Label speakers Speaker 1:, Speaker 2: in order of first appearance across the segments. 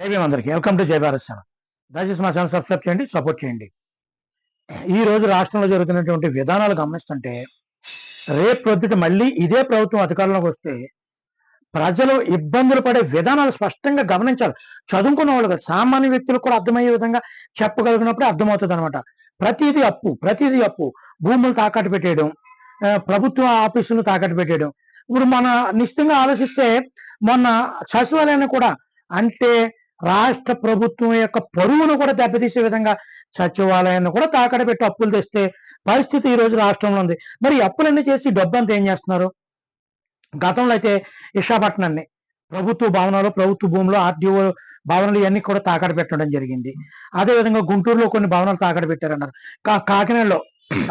Speaker 1: అందరికి welcome to జై Bharat channel. దయచేసి మా ఛానల్ సబ్స్క్రైబ్ చేయండి సపోర్ట్ చేయండి. ఈ రోజు రాష్ట్రంలో జరుగుతున్నటువంటి విధానాలు గమనిస్తుంటే రేపు ప్రొద్దుట మళ్ళీ ఇదే ప్రభుత్వం అధికారంలోకి వస్తే ప్రజలు ఇబ్బందులు పడే విధానాలు స్పష్టంగా గమనించాలి. చదువుకున్న వాళ్ళు సామాన్య వ్యక్తులకు కూడా అర్థమయ్యే విధంగా చెప్పగలిగినప్పుడు అర్థమవుతుంది అనమాట ప్రతిదీ అప్పు ప్రతిదీ అప్పు. భూములు తాకట్టు పెట్టేయడం ప్రభుత్వ ఆఫీసులు తాకట్టు పెట్టేయడం. ఇప్పుడు మన నిశ్చితంగా ఆలోచిస్తే మొన్న సచివాలయాన్ని కూడా అంటే రాష్ట్ర ప్రభుత్వం యొక్క పరువును కూడా దెబ్బతీసే విధంగా సచివాలయాన్ని కూడా తాకడ పెట్టి అప్పులు తెస్తే పరిస్థితి ఈ రోజు రాష్ట్రంలో ఉంది. మరి అప్పులన్నీ చేసి డబ్బంతా ఏం చేస్తున్నారు? గతంలో అయితే విశాఖపట్నాన్ని ప్రభుత్వ భవనాలు ప్రభుత్వ భూములు ఆర్డీఓ భవనాలు ఇవన్నీ కూడా తాకడ పెట్టడం జరిగింది. అదేవిధంగా గుంటూరులో కొన్ని భవనాలు తాకడ పెట్టారన్నారు. కా కాకినాడలో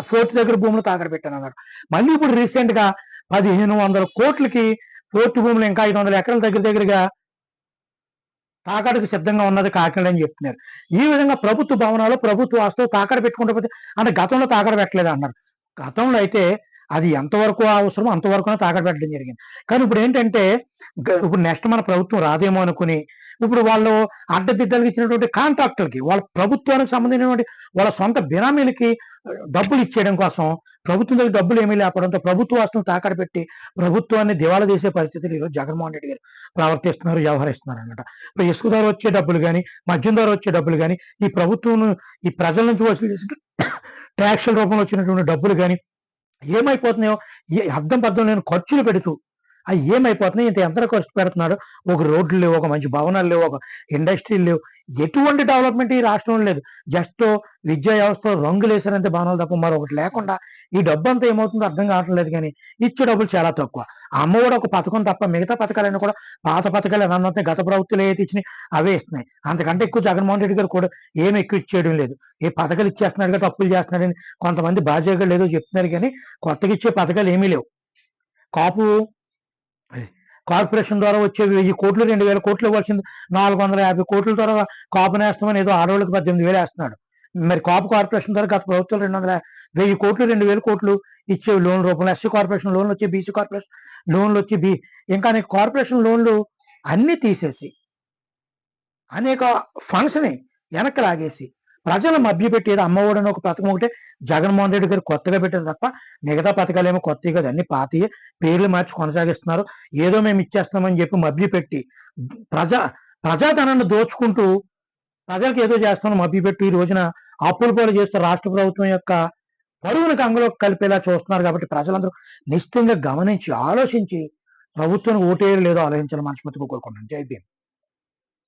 Speaker 1: ఫోర్ట్ దగ్గర భూములు తాకడ పెట్టారన్నారు. మళ్ళీ ఇప్పుడు రీసెంట్గా పదిహేను వందల కోట్లకి ఫోర్త్ భూములు ఇంకా ఐదు వందల ఎకరాల దగ్గర దగ్గరగా తాకడకు సిద్ధంగా ఉన్నది కాకినాడ అని చెప్తున్నారు. ఈ విధంగా ప్రభుత్వ భవనాలు ప్రభుత్వ ఆస్తులు తాకడ పెట్టుకుంటే పోతే అంటే గతంలో తాకడ పెట్టలేదు అన్నారు గతంలో అయితే అది ఎంతవరకు అవసరమో అంతవరకు తాకట్టు పెట్టడం జరిగింది. కానీ ఇప్పుడు ఏంటంటే ఇప్పుడు నెక్స్ట్ మన ప్రభుత్వం రాదేమో అనుకుని ఇప్పుడు వాళ్ళు అడ్డదిడ్డలకు ఇచ్చినటువంటి కాంట్రాక్టులకి వాళ్ళ ప్రభుత్వానికి సంబంధించినటువంటి వాళ్ళ సొంత బినామీలకి డబ్బులు ఇచ్చేయడం కోసం ప్రభుత్వం దగ్గర డబ్బులు ఏమీ లేకపోవడంతో ప్రభుత్వ ఆస్తులు తాకట్టు పెట్టి ప్రభుత్వాన్ని దివాలా తీసే పరిస్థితులు ఈరోజు జగన్మోహన్ రెడ్డి గారు ప్రవర్తిస్తున్నారు వ్యవహరిస్తున్నారు అనమాట ఇప్పుడు ఇసుక ద్వారా వచ్చే డబ్బులు కానీ మద్యం ద్వారా వచ్చే డబ్బులు కానీ ఈ ప్రభుత్వం ఈ ప్రజల నుంచి వసూలు చేసిన ట్యాక్సుల రూపంలో వచ్చినటువంటి డబ్బులు కానీ ఏమైపోతున్నాయో అర్థం పర్థం లేని ఖర్చులు పెడుతూ అవి ఏమైపోతున్నాయి? ఇంత ఎంత ఖర్చు పెడుతున్నాడు? ఒక రోడ్లు లేవు ఒక మంచి భవనాలు లేవు ఒక ఇండస్ట్రీలు లేవు. ఎటువంటి డెవలప్మెంట్ ఈ రాష్ట్రంలో లేదు. జస్ట్ విద్యా వ్యవస్థ రంగులు వేసారంతే భవనాలు తప్ప మరొకటి లేకుండా ఈ డబ్బు అంతా ఏమవుతుందో అర్థం కావట్లేదు కానీ ఇచ్చే డబ్బులు చాలా తక్కువ. అమ్మ కూడా ఒక పథకం తప్ప మిగతా పథకాలన్నీ కూడా పాత పథకాలు ఏమన్నా గత ప్రభుత్వాలు ఏది ఇచ్చినాయి అవే ఇస్తున్నాయి. అంతకంటే ఎక్కువ జగన్మోహన్ రెడ్డి గారు కూడా ఏమి ఎక్కువ ఇచ్చేయడం లేదు. ఈ పథకాలు ఇచ్చేస్తున్నాడు తప్పులు చేస్తున్నాడని కొంతమంది బాధ్యతగా లేదో చెప్తున్నారు కానీ కొత్తగా ఇచ్చే పథకాలు ఏమీ లేవు. కాపు కార్పొరేషన్ ద్వారా వచ్చే వెయ్యి కోట్లు రెండు వేల కోట్లు ఇవ్వాల్సింది. నాలుగు వందల యాభై కోట్ల ద్వారా కాపు నేస్తామని ఏదో ఆడవాళ్ళకి పద్దెనిమిది వేలు వేస్తున్నాడు. మరి కాపు కార్పొరేషన్ ద్వారా గత ప్రభుత్వం రెండు వందల వెయ్యి కోట్లు రెండు వేల కోట్లు ఇచ్చే లోన్ రూపంలో ఎస్సీ కార్పొరేషన్ లోన్లు వచ్చి బీసీ కార్పొరేషన్ లోన్లు వచ్చి బి ఇంకా అనేక కార్పొరేషన్ లోన్లు అన్ని తీసేసి అనేక ఫండ్స్ని వెనక్కి లాగేసి ప్రజలు మభ్యపెట్టేది అమ్మఒడి అని ఒక పథకం ఒకటే జగన్మోహన్ రెడ్డి గారు కొత్తగా పెట్టారు తప్ప మిగతా పథకాలు ఏమో కొత్తవి కదా. అన్ని పాతయే పేర్లు మార్చి కొనసాగిస్తున్నారు. ఏదో మేము ఇచ్చేస్తామని చెప్పి మభ్యపెట్టి ప్రజా ప్రజాధనాన్ని దోచుకుంటూ ప్రజలకు ఏదో చేస్తామని మభ్యపెట్టి ఈ రోజున అప్పులు పాలు చేస్తూ రాష్ట్ర ప్రభుత్వం యొక్క పరువును కంగులో కలిపేలా చూస్తున్నారు కాబట్టి ప్రజలందరూ నిశ్చితంగా గమనించి ఆలోచించి ప్రభుత్వానికి ఓటేయడం లేదో ఆలోచించాలని మనస్ఫూర్తిగా కోరుకుంటున్నాను. జై భీమ్.